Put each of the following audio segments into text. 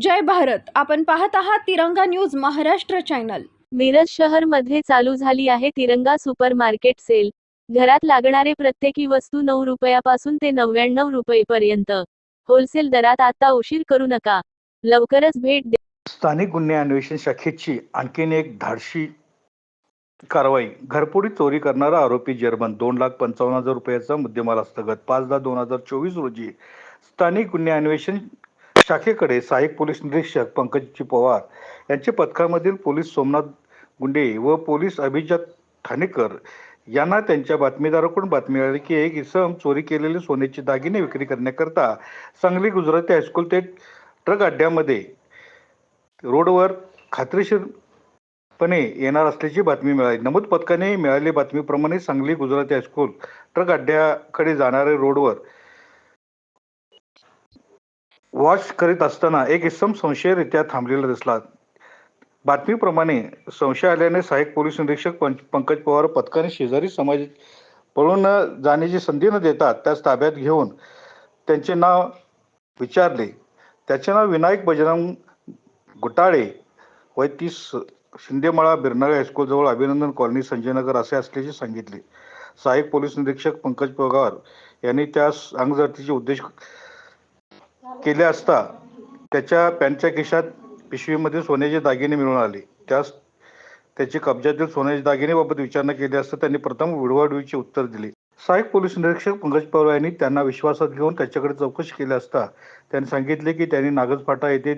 जय भारत. आपण पाहत आहात तिरंगा न्यूज महाराष्ट्र चॅनल. मिरज शहरमध्ये चालू झाली आहे तिरंगा सुपर मार्केट सेल. घरात लागणारे प्रत्येकी वस्तू नऊ रुपयापासून ते नव्याण्णव रुपयेपर्यंत. होलसेल दरात आता उशीर करू नका. लवकरच भेट द्या स्थानिक गुन्हे अन्वेषण शाखेची आणखीन एक धाडशी कारवाई. घरफोडी चोरी करणारा आरोपी जर्मन दोन लाख पंचावन्न हजार रुपयाचा मुद्देमाल हस्तगत. पाच दहा दोन हजार चोवीस रोजी स्थानिक गुन्हे अन्वेषण शाखेकडे सहाय्यक पोलीस निरीक्षक पंकजी पवार यांचे पथकामधील पोलीस सोमनाथ गुंडे व पोलीस अभिजात ठाणेकर यांना त्यांच्या बातमीदाराकडून बातमी मिळाली की एक इसम चोरी केलेले सोन्याचे दागिने विक्री करण्याकरता सांगली गुजराती हायस्कूल ते ट्रक अड्ड्यामध्ये रोडवर खात्रीशीरपणे येणार असल्याची बातमी मिळाली. नमूद पथकाने मिळालेल्या बातमीप्रमाणे Sangli Gujarati high school truck अड्ड्याकडे जाणाऱ्या रोडवर वॉच करीत असताना एक इसम संशयरित्या थांबलेला दिसला. बातमीप्रमाणे संशय आल्याने सहाय्यक पोलीस निरीक्षक पंच- पंकज पवार पथकाने शेजारी समाज पळून जाण्याची संधी न देता त्याच ताब्यात घेऊन त्यांचे नाव विचारले. त्याचे नाव विनायक बजरंग घोटाळे वय तीस शिंदेमाळा बिरनाळे हायस्कूलजवळ अभिनंदन कॉलनी संजयनगर असे असल्याचे सांगितले. सहाय्यक पोलीस निरीक्षक पंकज पवार यांनी त्यास अंगजडतीचे उद्देश केले असता त्याच्या पॅन्टच्या खिशात पिशवीमध्ये सोन्याचे दागिने मिळून आले. त्यास त्याची कब्जातील सोन्याचे दागिनेबाबत विचारणा केली असता त्यांनी प्रथम विडवाडवीचे उत्तर दिले. सहाय्यक पोलीस निरीक्षक पंकज पवार यांनी त्यांना विश्वासात घेऊन त्याच्याकडे चौकशी केली असता त्यांनी सांगितले की त्यांनी नागजफाटा येथे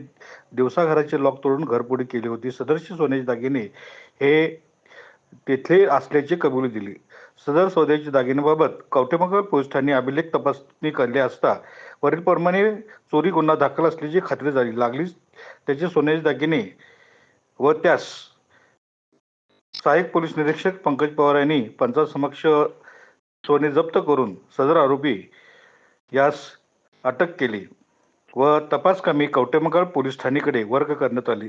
दिवसाघराचे लॉक तोडून घरपोडी केली होती. सदरचे सोन्याचे दागिने हे तेथे असल्याची कबुली दिली. सदर सौद्याच्या दागिन्याबाबत कवटेमंगळ पोलीस ठाणे अभिलेख तपासणी केली असता वरीलप्रमाणे चोरी गुन्हा दाखल असल्याची खात्री झाली. लागलीच त्याचे सोन्याचे दागिने व त्यास सहाय्यक पोलीस निरीक्षक पंकज पवार यांनी पंचासमक्ष सोने जप्त करून सदर आरोपी यास अटक केली व तपास कामी कवटेमंगळ पोलीस ठाणेकडे वर्ग करण्यात आली.